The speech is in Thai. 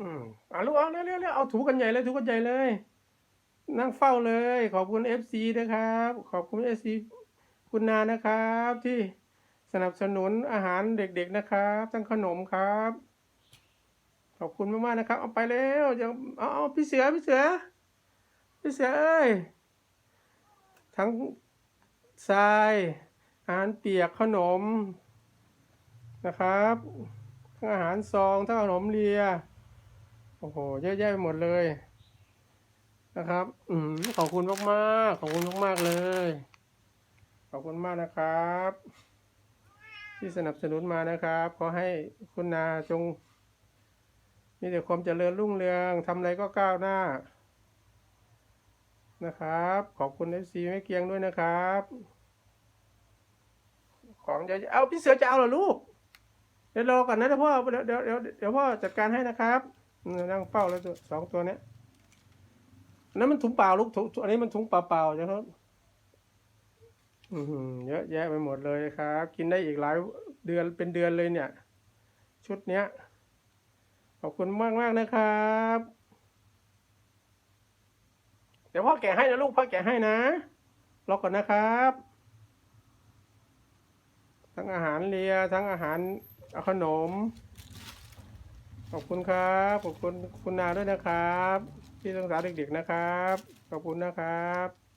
อืมอะลูกเอาเร็วเร็วเร็วเอาถูกันใหญ่เลยถูกันใหญ่เลย นั่งเฝ้าเลย ขอบคุณเอฟซีนะครับ ขอบคุณเอฟซีคุณนานะครับ ที่สนับสนุนอาหารเด็กๆนะครับ ทั้งขนมครับ ขอบคุณมากๆนะครับ เอาไปแล้วยังเอาเอาพี่เสือพี่เสือพี่เสือเอ้ยทั้งทรายอาหารเปียกขนมนะครับ ทั้งอาหารซองทั้งขนมเลีย โอ้โห เยอะแยะไปหมดเลย นะครับ อืมขอบคุณมากๆขอบคุณมากๆเลย ขอบคุณมากนะครับ ที่สนับสนุนมานะครับ ขอให้คุณนาจง มีแต่ความเจริญรุ่งเรืองทำอะไรก็ก้าวหน้า นะครับ ขอบคุณเอฟซีไม่เกียงด้วยนะครับ ของเดี๋ยวเอาพี่เสือจะเอาเหรอลูกเดี๋ยวรอก่อนนะเดี๋ยวพ่อเดี๋ยวเดี๋ยวเดี๋ยวพ่อจัดการให้นะครับ นั่งเฝ้าแล้วตัวสองตัวเนี้ยนั้นมันถุงเปล่าลูกถุงอันนี้มันถุงเปล่าๆนะครับอือหือเยอะแยะไปหมดเลยครับ กินได้อีกหลายเดือนเป็นเดือนเลยเนี่ย ชุดเนี้ย ขอบคุณมากมากนะครับเดี๋ยวพ่อแกะให้นะลูกพ่อแกะให้นะรอก่อนนะครับ ทั้งอาหารเลียทั้งอาหารขนม ขอบคุณครับ ขอบคุณคุณนาด้วยนะครับ ที่รักษาเด็กๆนะครับ ขอบคุณนะครับ